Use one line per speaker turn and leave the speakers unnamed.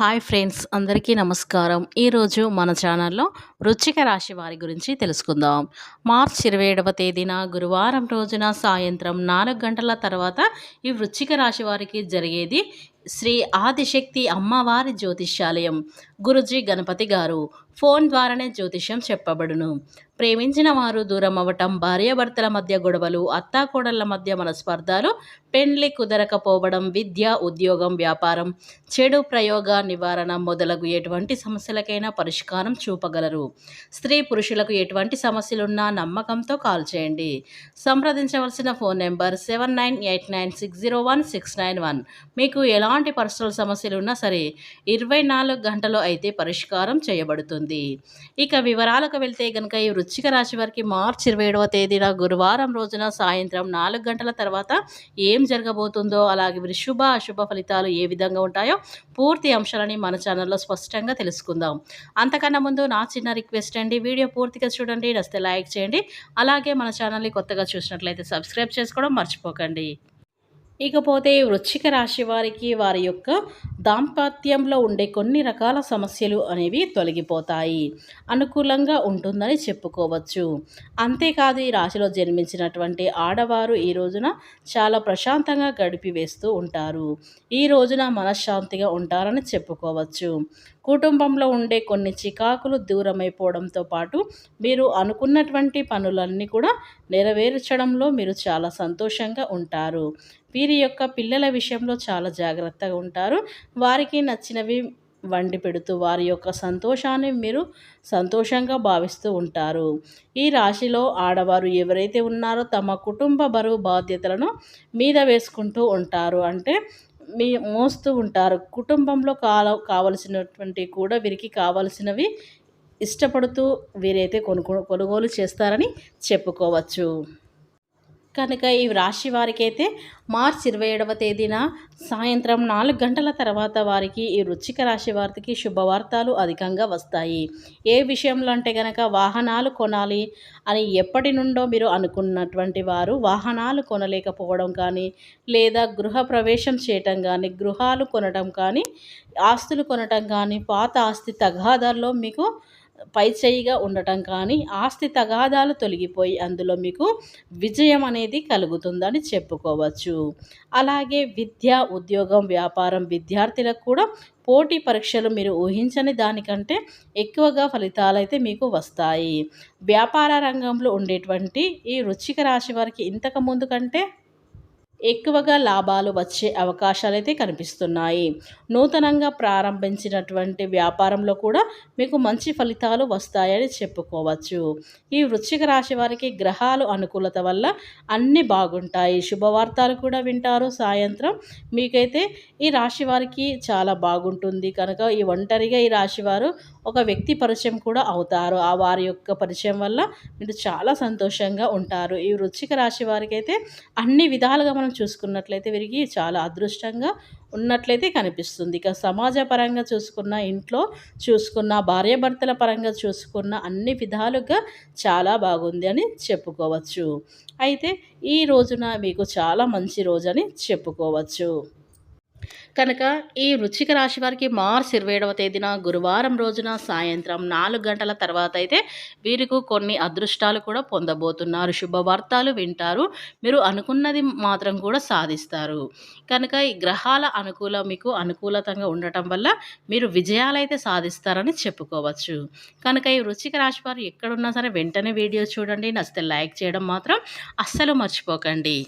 Hi friends అందరికీ నమస్కారం. ఈరోజు మన ఛానల్లో వృచ్చిక రాశి వారి గురించి తెలుసుకుందాం. మార్చ్ ఇరవై ఏడవ తేదీన గురువారం రోజున సాయంత్రం నాలుగు గంటల తర్వాత ఈ వృచ్చిక రాశి వారికి జరిగేది శ్రీ ఆదిశక్తి అమ్మవారి జ్యోతిష్యాలయం. గురుజీ గణపతి గారు ఫోన్ ద్వారానే జ్యోతిష్యం చెప్పబడును. ప్రేమించిన వారు దూరం అవ్వటం భార్యాభర్తల మధ్య గొడవలు అత్తాకోడళ్ళ మధ్య మనస్పర్ధాలు పెండ్లి కుదరకపోవడం విద్య ఉద్యోగం వ్యాపారం చెడు ప్రయోగ నివారణ మొదలగు ఎటువంటి సమస్యలకైనా పరిష్కారం చూపగలరు. స్త్రీ పురుషులకు ఎటువంటి సమస్యలున్నా నమ్మకంతో కాల్ చేయండి. సంప్రదించవలసిన phone number seven nine eight nine six zero one six nine one. మీకు ఎలాంటి పర్సనల్ సమస్యలు ఉన్నా సరే ఇరవై నాలుగు గంటలు అయితే పరిష్కారం చేయబడుతుంది. ఇక వివరాలకు వెళ్తే కనుక ఈ వృశ్చిక రాశి వారికి మార్చి ఇరవై ఏడవ తేదీన గురువారం రోజున సాయంత్రం నాలుగు గంటల తర్వాత ఏం జరగబోతుందో అలాగే వీరి శుభ అశుభ ఫలితాలు ఏ విధంగా ఉంటాయో పూర్తి అంశాలని మన ఛానల్లో స్పష్టంగా తెలుసుకుందాం. అంతకన్నా ముందు నా చిన్న రిక్వెస్ట్ అండి వీడియో పూర్తిగా చూడండి నస్తే లైక్ చేయండి అలాగే మన ఛానల్ని కొత్తగా చూసినట్లయితే సబ్స్క్రైబ్ చేసుకోవడం మర్చిపోకండి. ఇకపోతే వృశ్చిక రాశి వారికి వారి యొక్క దాంపత్యంలో ఉండే కొన్ని రకాల సమస్యలు అనేవి తొలగిపోతాయి. అనుకూలంగా ఉంటుందని చెప్పుకోవచ్చు. అంతేకాదు ఈ రాశిలో జన్మించినటువంటి ఆడవారు ఈ రోజున చాలా ప్రశాంతంగా గడిపివేస్తూ ఉంటారు. ఈ రోజున మనశ్శాంతిగా ఉంటారని చెప్పుకోవచ్చు. కుటుంబంలో ఉండే కొన్ని చికాకులు దూరమైపోవడంతో పాటు మీరు అనుకున్నటువంటి పనులన్నీ కూడా నెరవేర్చడంలో మీరు చాలా సంతోషంగా ఉంటారు. వీరి యొక్క పిల్లల విషయంలో చాలా జాగ్రత్తగా ఉంటారు. వారికి నచ్చినవి వండి పెడుతూ వారి యొక్క సంతోషాన్ని మీరు సంతోషంగా భావిస్తూ ఉంటారు. ఈ రాశిలో ఆడవారు ఎవరైతే ఉన్నారో తమ కుటుంబ బరువు బాధ్యతలను మీద వేసుకుంటూ ఉంటారు. అంటే మీ మోస్తూ ఉంటారు. కుటుంబంలో కాల కావలసినటువంటి కూడా వీరికి కావలసినవి ఇష్టపడుతూ వీరైతే కొనుగోలు కొనుగోలు చేస్తారని చెప్పుకోవచ్చు. కనుక ఈ రాశి వారికైతే మార్చ్ మార్చి ఇరవై ఏడవ తేదీన సాయంత్రం నాలుగు గంటల తర్వాత వారికి ఈ వృచ్చిక రాశి వారికి శుభవార్తలు అధికంగా వస్తాయి. ఏ విషయంలో అంటే కనుక వాహనాలు కొనాలి అని ఎప్పటి నుండో మీరు అనుకున్నటువంటి వారు వాహనాలు కొనలేకపోవడం కానీ లేదా గృహ ప్రవేశం చేయటం కానీ గృహాలు కొనడం కానీ ఆస్తులు కొనటం కానీ పాత ఆస్తి తగాదాల్లో మీకు పైచేయిగా ఉండటం కానీ ఆస్తి తగాదాలు తొలగిపోయి అందులో మీకు విజయం అనేది కలుగుతుందని చెప్పుకోవచ్చు. అలాగే విద్య ఉద్యోగం వ్యాపారం విద్యార్థులకు కూడా పోటీ పరీక్షలు మీరు ఊహించని దానికంటే ఎక్కువగా ఫలితాలు అయితే మీకు వస్తాయి. వ్యాపార రంగంలో ఉండేటువంటి ఈ రుచిక రాశి వారికి ఇంతకు ముందు కంటే ఎక్కువగా లాభాలు వచ్చే అవకాశాలు అయితే కనిపిస్తున్నాయి. నూతనంగా ప్రారంభించినటువంటి వ్యాపారంలో కూడా మీకు మంచి ఫలితాలు వస్తాయని చెప్పుకోవచ్చు. ఈ వృశ్చిక రాశి వారికి గ్రహాలు అనుకూలత వల్ల అన్నీ బాగుంటాయి. శుభవార్తలు కూడా వింటారు. సాయంత్రం మీకైతే ఈ రాశి వారికి చాలా బాగుంటుంది. కనుక ఈ ఒంటరిగా ఈ రాశి వారు ఒక వ్యక్తి పరిచయం కూడా అవుతారు. ఆ వారి యొక్క పరిచయం వల్ల మీరు చాలా సంతోషంగా ఉంటారు. ఈ వృశ్చిక రాశి వారికి అయితే అన్ని విధాలుగా మనం చూసుకున్నట్లయితే వీరికి చాలా అదృష్టంగా ఉన్నట్లయితే కనిపిస్తుంది. ఇక సమాజ పరంగా చూసుకున్న ఇంట్లో చూసుకున్న భార్యాభర్తల పరంగా చూసుకున్న అన్ని విధాలుగా చాలా బాగుంది అని చెప్పుకోవచ్చు. అయితే ఈ రోజున మీకు చాలా మంచి రోజు అని చెప్పుకోవచ్చు. కనుక ఈ వృచ్చిక రాశి వారికి మార్చ్ ఇరవై ఏడవ తేదీన గురువారం రోజున సాయంత్రం నాలుగు గంటల తర్వాత అయితే వీరికి కొన్ని అదృష్టాలు కూడా పొందబోతున్నారు. శుభవార్తలు వింటారు. మీరు అనుకున్నది మాత్రం కూడా సాధిస్తారు. కనుక ఈ గ్రహాల అనుకూలం మీకు అనుకూలతంగా ఉండటం వల్ల మీరు విజయాలైతే సాధిస్తారని చెప్పుకోవచ్చు. కనుక ఈ వృచ్చిక రాశి వారు ఎక్కడున్నా సరే వెంటనే వీడియో చూడండి. నచ్చితే లైక్ చేయడం మాత్రం అస్సలు మర్చిపోకండి.